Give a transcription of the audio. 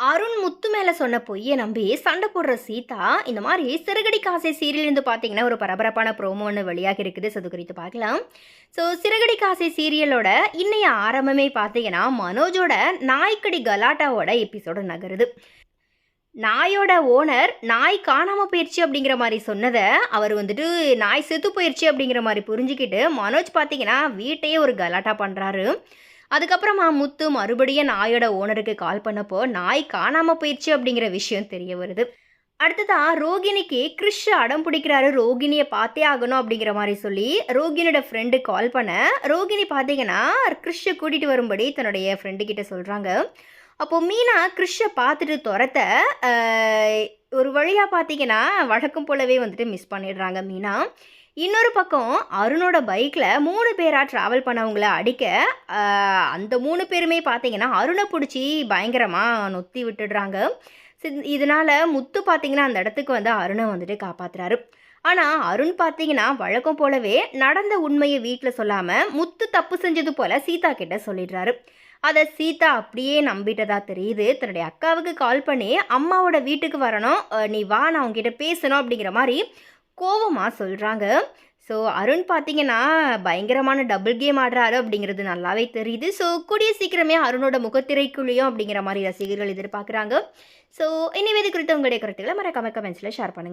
அருண் முத்து மேலே சொன்ன பொய்யை நம்பி சண்டை போடுற சீதா இந்த மாதிரி சிறகடி காசை சீரியல்ந்து பார்த்தீங்கன்னா ஒரு பரபரப்பான ப்ரோமோ ஒன்று வெளியாக இருக்குது. அது குறித்து பார்க்கலாம். ஸோ சிறகடி காசை சீரியலோட இன்னைய ஆரம்பமே பார்த்தீங்கன்னா மனோஜோட நாய்க்கடி கலாட்டாவோட எபிசோட நகருது. நாயோட ஓனர் நாய் காணாமல் போயிடுச்சு அப்படிங்கிற மாதிரி சொன்னதை அவர் வந்துட்டு நாய் செத்து போயிடுச்சு அப்படிங்கிற மாதிரி புரிஞ்சுக்கிட்டு மனோஜ் பார்த்தீங்கன்னா வீட்டையே ஒரு கலாட்டா பண்ணுறாரு அதுக்கப்புறமா முத்து மறுபடியும் நாயோட ஓனருக்கு கால் பண்ணப்போ நாய் காணாமல் போயிடுச்சு அப்படிங்கிற விஷயம் தெரிய வருது. அடுத்ததான் ரோகிணிக்கு கிறிஷ் அடம் பிடிக்கிறாரு ரோகிணியை பார்த்தே ஆகணும் அப்படிங்கிற மாதிரி சொல்லி ரோகிணியோட ஃப்ரெண்டு கால் பண்ண ரோகிணி பார்த்தீங்கன்னா கிறிஷை கூட்டிகிட்டு வரும்படி தன்னுடைய ஃப்ரெண்டு கிட்ட சொல்கிறாங்க அப்போது மீனா கிறிஷை பார்த்துட்டு துரத்த ஒரு வழியாக பார்த்தீங்கன்னா வழக்கம் போலவே வந்துட்டு மிஸ் பண்ணிடுறாங்க மீனா. இன்னொரு பக்கம் அருணோட பைக்கில் மூணு பேராக ட்ராவல் பண்ணவங்கள அடிக்க அந்த மூணு பேருமே பார்த்தீங்கன்னா அருணை பிடிச்சி பயங்கரமாக நொத்தி விட்டுடுறாங்க. சி- இதனால முத்து பார்த்தீங்கன்னா அந்த இடத்துக்கு வந்து அருணை வந்துட்டு காப்பாற்றுறாரு ஆனால் அருண் பார்த்தீங்கன்னா வழக்கம் போலவே நடந்த உண்மையை வீட்டில் சொல்லாமல் முத்து தப்பு செஞ்சது போல் சீதா கிட்ட சொல்லிடுறாரு. அதை சீதா அப்படியே நம்பிட்டதா தெரியுது. தன்னுடைய அக்காவுக்கு கால் பண்ணி அம்மாவோட வீட்டுக்கு வரணும். நீ வா நான் உங்ககிட்ட பேசணும் அப்படிங்கிற மாதிரி கோவமாக சொல்கிறாங்க ஸோ அருண் பார்த்தீங்கன்னா பயங்கரமான டபுள் கேம் ஆடுறாரு அப்படிங்கிறது நல்லாவே தெரியுது. ஸோ கூடிய சீக்கிரமே அருணோட முகத்திரைக்குள்ளேயும் அப்படிங்கிற மாதிரி ரசிகர்கள் எதிர்பார்க்குறாங்க. ஸோ இனிமேது குறித்து உங்களுடைய கருத்துக்களை மறக்காம கமெண்ட்ஸில் ஷேர் பண்ணுங்கள்